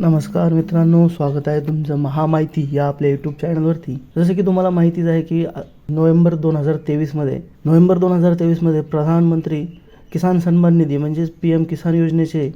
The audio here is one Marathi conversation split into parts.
नमस्कार मित्रांनो स्वागत आहे तुमचं महामाहिती या आपल्या यूट्यूब चॅनलवरती जसं की तुम्हाला माहितीच आहे की नोव्हेंबर दोन हजार तेवीसमध्ये नोव्हेंबर दोन हजार तेवीसमध्ये प्रधानमंत्री किसान सन्मान निधी म्हणजेच पी एम किसान योजनेचे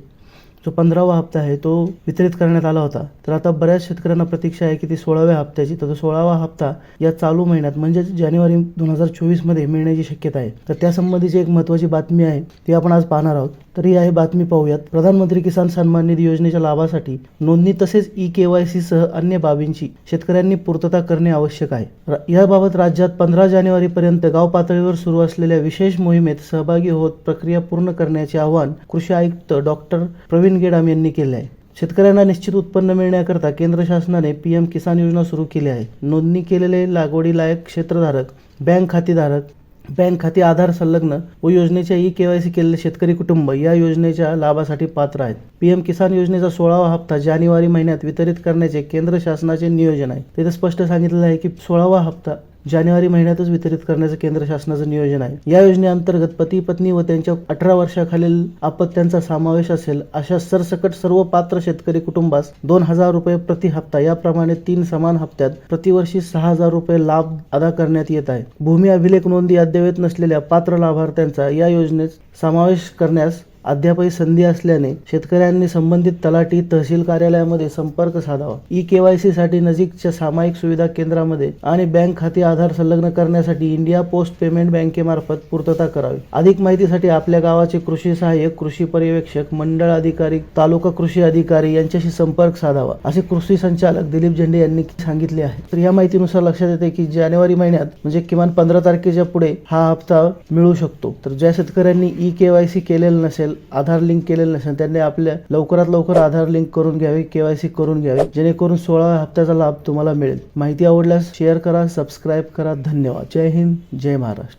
जो पंधरावा हप्ता आहे तो वितरित करण्यात आला होता. तर आता बऱ्याच शेतकऱ्यांना प्रतीक्षा आहे की ती सोळाव्या हप्त्याची तर तो सोळावा हप्ता या चालू महिन्यात म्हणजेच जानेवारी दोन हजार चोवीसमध्ये मिळण्याची शक्यता आहे. तर त्यासंबंधीची एक महत्त्वाची बातमी आहे ती आपण आज पाहणार आहोत. तर ही आहे बातमी पाहूयात. प्रधानमंत्री किसान सन्मान निधी योजनेच्या लाभासाठी नोंदणी तसेच ई के वाय सी सह अन्य बाबींची शेतकऱ्यांनी पूर्तता करणे आवश्यक आहे. याबाबत राज्यात पंधरा जानेवारीपर्यंत गाव पातळीवर सुरू असलेल्या विशेष मोहिमेत सहभागी होत प्रक्रिया पूर्ण करण्याचे आवाहन कृषी आयुक्त डॉक्टर प्रवीण गेडाम यांनी केले आहे. शेतकऱ्यांना निश्चित उत्पन्न मिळण्याकरता केंद्र शासनाने पी एम किसान योजना सुरू केली आहे. नोंदणी केलेले लागवडी लायक क्षेत्रधारक बँक खातेधारक बँक खाते आधार संलग्न व योजनेच्या ई केवायसी केलेले शेतकरी कुटुंब या योजनेच्या लाभासाठी पात्र आहेत. पीएम किसान योजनेचा सोळावा हप्ता जानेवारी महिन्यात वितरित करण्याचे केंद्र शासनाचे नियोजन आहे. तिथे स्पष्ट सांगितलेलं आहे की सोळावा हप्ता जानेवारी महिन्यातच वितरित करण्याचं केंद्र शासनाचं नियोजन आहे. या योजनेअंतर्गत पती पत्नी व त्यांच्या अठरा वर्षाखालील अपत्यांचा समावेश असेल अशा सरसकट सर्व पात्र शेतकरी कुटुंबास दोन हजार रुपये प्रति हप्ता याप्रमाणे तीन समान हप्त्यात प्रतिवर्षी सहा हजार रुपये लाभ अदा करण्यात येत आहे. भूमी अभिलेख नोंदी अद्ययावत नसलेल्या पात्र लाभार्थ्यांचा या योजनेत समावेश करण्यास अद्यापही संधी असल्याने शेतकऱ्यांनी संबंधित तलाठी तहसील कार्यालयामध्ये संपर्क साधावा. ई केवायसी साठी नजीकच्या सामायिक सुविधा केंद्रामध्ये आणि बँक खाते आधार संलग्न करण्यासाठी इंडिया पोस्ट पेमेंट बँकेमार्फत पूर्तता करावी. अधिक माहितीसाठी आपल्या गावाचे कृषी सहाय्यक कृषी पर्यवेक्षक मंडळ अधिकारी तालुका कृषी अधिकारी यांच्याशी संपर्क साधावा असे कृषी संचालक दिलीप झेंडे यांनी सांगितले आहे. तर या माहितीनुसार लक्षात येते की जानेवारी महिन्यात म्हणजे किमान पंधरा तारखेच्या पुढे हा हप्ता मिळू शकतो. तर ज्या शेतकऱ्यांनी ई केवायसी केलेलं नसेल आधार लिंक केलेलं नसेल त्यांनी आपल्या लवकरात लवकर आधार लिंक करून घ्यावे केवायसी करून घ्यावी जेणेकरून सोळा हप्त्याचा लाभ तुम्हाला मिळेल. माहिती आवडल्यास शेअर करा सबस्क्राईब करा. धन्यवाद. जय हिंद जय महाराष्ट्र.